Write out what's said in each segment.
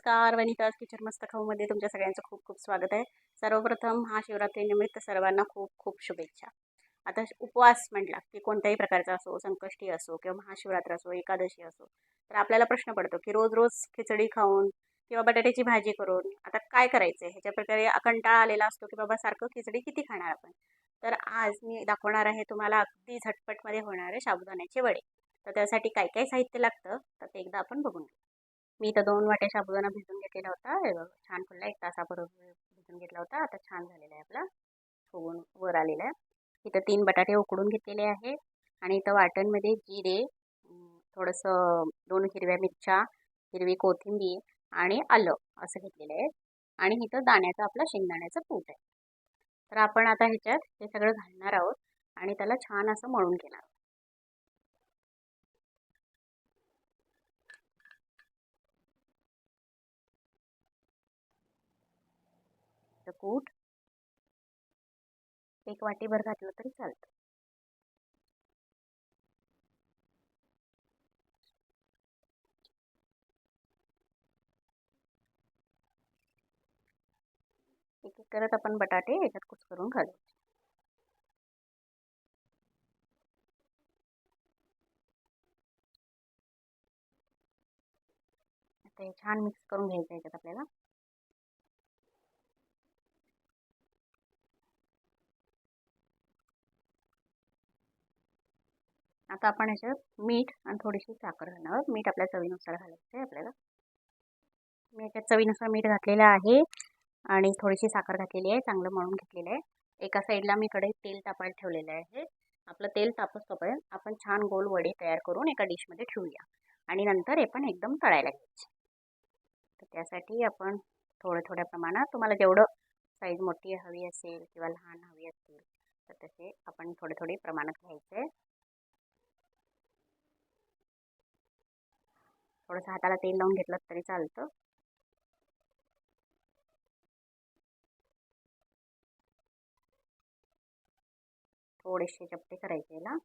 नमस्कार वनिताज किचन मस्त खाऊमध्ये तुमच्या सगळ्यांचं खूप खूप स्वागत आहे. सर्वप्रथम महाशिवरात्रीनिमित्त सर्वांना खूप खूप शुभेच्छा. आता उपवास म्हटला की कोणत्याही प्रकारचा असो संकष्टी असो किंवा महाशिवरात्र असो एकादशी असो तर आपल्याला प्रश्न पडतो की रोज रोज खिचडी खाऊन किंवा बटाट्याची भाजी करून आता काय करायचं आहे ह्याच्या प्रकारे कंटाळा आलेला असतो की बाबा सारखं खिचडी किती खाणार आपण? तर आज मी दाखवणार आहे तुम्हाला अगदी झटपटमध्ये होणारे साबुदाण्याचे वडे. तर त्यासाठी काय काय साहित्य लागतं? तर ते एकदा आपण बघून घेऊ. मी इथं दोन वाट्या साबुदाणा भिजून घेतलेला होता. हे बघ छान फुलला एक तासाबरोबर भिजून घेतला होता. आता छान झालेला आहे आपला. फुगून वर आलेला आहे. इथं तीन बटाटे उकडून घेतलेले आहे आणि इथं वाटणमध्ये जिरे थोडंसं दोन हिरव्या मिरच्या हिरवी कोथिंबीर आणि आलं असं घेतलेलं आहे. आणि इथं दाण्याचं आपलं शेंगदाण्याचं कूट आहे. तर आपण आता ह्याच्यात हे सगळं घालणार आहोत. आणि त्याला छान असं मळून घेणार आहोत कूट. एक वाटीभर घातलं तरी चालतं. एक एक करत आपण बटाटे याच्यात कुच करून घालू. आता हे छान मिक्स करून घ्यायचं याच्यात आपल्याला. आता आपण याच्यात मीठ आणि थोडीशी साखर घालणार आहोत. मीठ आपल्या चवीनुसार घालायचं आहे आपल्याला. मी याच्यात चवीनुसार मीठ घातलेलं आहे आणि थोडीशी साखर घातलेली आहे. चांगलं मळून घेतलेलं आहे. एका साईडला मी कडे तेल तापायला ठेवलेलं आहे. आपलं तेल तापत तोपर्यंत आपण छान गोल वडे तयार करून एका डिशमध्ये ठेवूया. आणि नंतर हे पण एकदम तळायला घ्यायचे. तर त्यासाठी आपण थोड्या थोड्या प्रमाणात तुम्हाला जेवढं साईज मोठी हवी असेल किंवा लहान हवी असेल तर तसे आपण थोडे थोडे प्रमाणात घ्यायचे. थोडंसं हाताला तेल लावून घेतलं तरी चालतं. थोडेसे चपटे करायचे याला.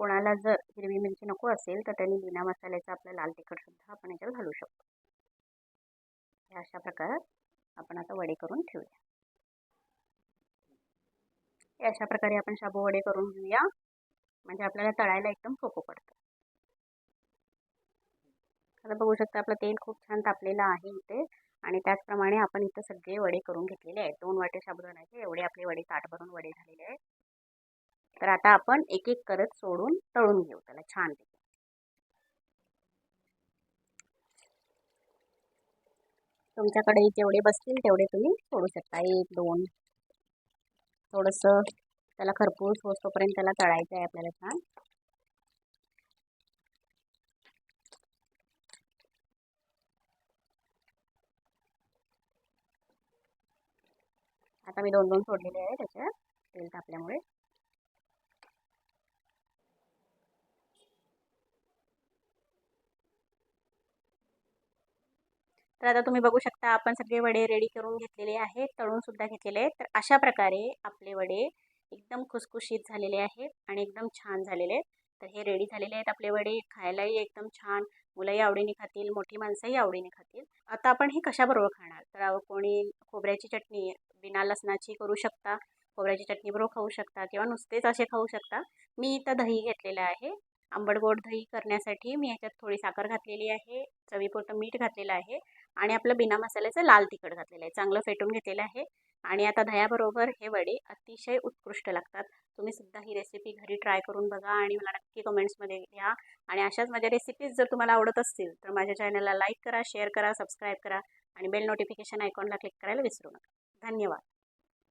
कोणाला जर हिरवी मिरची नको असेल तर त्यांनी बिना मसाल्याचा आपला लाल तिखटसुद्धा आपण याच्यात घालू शकतो. अशा प्रकारात आपण आता वडे करून ठेवूया. अशा प्रकारे आपण शाबू वडे करून घेऊया. म्हणजे आपल्याला तळायला एकदम सोपं पडतं. आता बघू शकता आपलं तेल खूप छान तापलेलं आहे इथे. आणि त्याचप्रमाणे आपण इथं सगळे वडे करून घेतलेले आहेत. दोन वाटे साबुदाण्याचे एवढे आपले वडे ताट भरून वडे झालेले आहेत. तर आता आपण एक एक करत सोडून तळून घेऊ त्याला छान तुमच्याकडे जेवढे बसतील तेवढे तुम्ही सोडू शकता. एक दोन. थोडंसं त्याला खरपूस होतोपर्यंत त्याला तळायचं आहे आपल्याला छान. आता मी दोन दोन सोडलेले आहे त्याच्यात तेल तापल्यामुळे. तर आता तुम्ही बघू शकता आपण सगळे वडे रेडी करून घेतलेले आहेत तळून सुद्धा घेतलेले आहेत. तर अशा प्रकारे आपले वडे एकदम खुसखुशीत झालेले आहेत आणि एकदम छान झालेले आहेत. तर हे रेडी झालेले आहेत आपले वडे. खायलाही एकदम छान. मुलंही आवडीने खातील मोठी माणसंही आवडीने खातील. आता आपण हे कशाबरोबर खाणार? तर कोणी खोबऱ्याची चटणी बिना लसणाची करू शकता खोबऱ्याची चटणी बरोबर खाऊ शकता किंवा नुसतेच असे खाऊ शकता. मी इथं दही घेतलेलं आहे. आंबट गोड दही करण्यासाठी मी ह्याच्यात थोडी साखर घातलेली आहे. चवीपुरतं मीठ घातलेलं आहे. आणि आपलं बिना मसाल्याचं लाल तिखट घातलेलं आहे. चांगलं फेटून घेतलेलं आहे. आणि आता दह्याबरोबर हे वडे अतिशय उत्कृष्ट लागतात. तुम्ही सुद्धा ही रेसिपी घरी ट्राय करून बघा आणि मला नक्की कमेंट्समध्ये घ्या आणि अशाच माझ्या रेसिपीज जर तुम्हाला आवडत असतील तर माझ्या चॅनलला लाईक करा शेअर करा सबस्क्राईब करा आणि बेल नोटिफिकेशन आयकॉनला क्लिक करायला विसरू नका. धन्यवाद.